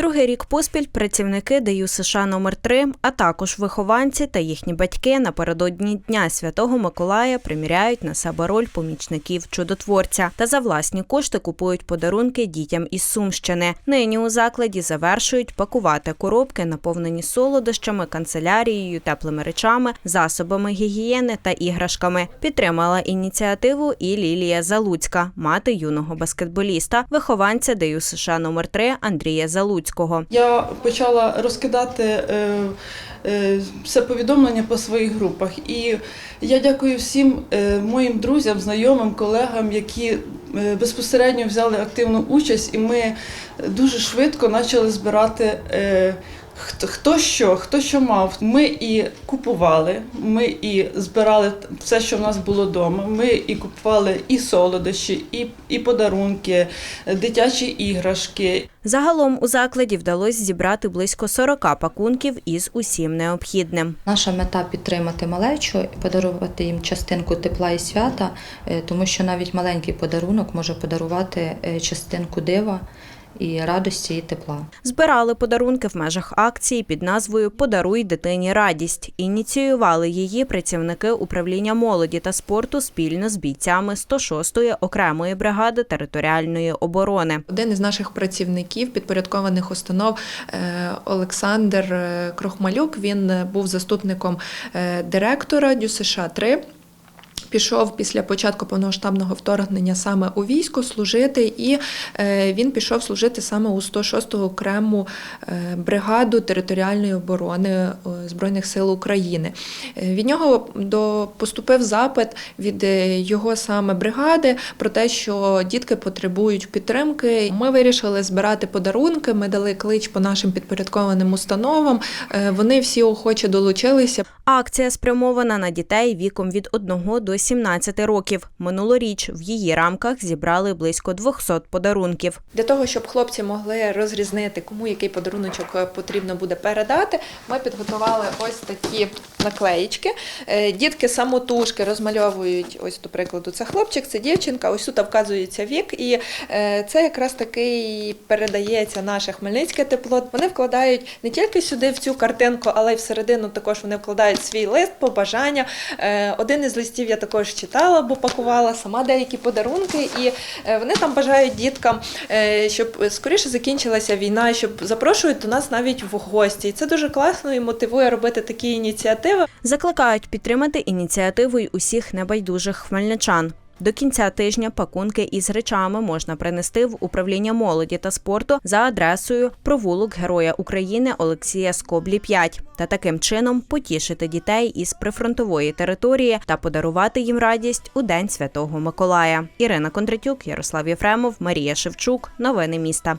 Другий рік поспіль працівники ДЮ США номер 3 а також вихованці та їхні батьки напередодні Дня Святого Миколая приміряють на себе роль помічників чудотворця та за власні кошти купують подарунки дітям із Сумщини. Нині у закладі завершують пакувати коробки, наповнені солодощами, канцелярією, теплими речами, засобами гігієни та іграшками. Підтримала ініціативу і Лілія Залуцька, мати юного баскетболіста, вихованця ДЮ США номер 3 Андрія Залуцького. Я почала розкидати е, е, все повідомлення по своїх групах. І я дякую всім е, моїм друзям, знайомим, колегам, які безпосередньо взяли активну участь, і ми дуже швидко почали збирати. Хто, хто що, хто що мав. Ми і купували, ми і збирали все, що в нас було вдома. Ми і купували і солодощі, і, і подарунки, дитячі іграшки. Загалом у закладі вдалося зібрати близько 40 пакунків із усім необхідним. Наша мета підтримати малечу і подарувати їм частинку тепла і свята, е, тому що навіть маленький подарунок може подарувати е, частинку дива і радості і тепла. Збирали подарунки в межах акції під назвою Подаруй дитині радість. Ініціювали її працівники управління молоді та спорту спільно з бійцями 106-ї окремої бригади територіальної оборони. Один із наших працівників підпорядкованих установ е, Олександр е, Крохмалюк. Він е, був заступником директора ДЮСШ 3 Пішов після початку повномасштабного вторгнення саме у військо служити, і е, він пішов служити саме у 106-ту окрему е, бригаду територіальної оборони е, Збройних сил України. Від нього до поступив запит від його саме бригади про те, що дітки потребують підтримки. Ми вирішили збирати подарунки. Ми дали клич по нашим підпорядкованим установам. Вони всі охоче долучилися. Акція спрямована на дітей віком від 1 до 17 років. Минулоріч в її рамках зібрали близько 200 подарунків. Для того, щоб хлопці могли розрізнити, кому який подаруночок е, потрібно буде передати, ми підготували ось такі наклеїчки. Е, Дітки самотужки розмальовують, ось до прикладу, це хлопчик, це дівчинка, ось тут вказується вік, і е, це якраз таки передається наше хмельницьке тепло. Вони вкладають не тільки сюди в цю картинку, але й всередину також вони вкладають свій лист, побажання. Один із листів я також читала, бо пакувала сама деякі подарунки, і е, вони там бажають діткам, е, щоб скоріше закінчилася війна, щоб запрошують до нас навіть в гості. І це дуже класно і мотивує робити такі ініціативи. Закликають підтримати ініціативу й усіх небайдужих хмельничан. До кінця тижня пакунки із речами можна принести в управління молоді та спорту за адресою провулок Героя України Олексія Скоблі 5 та таким чином потішити дітей із прифронтової території та подарувати їм радість у День Святого Миколая. Ірина Кондратюк, Ярослав Єфремов, Марія Шевчук. Новини міста.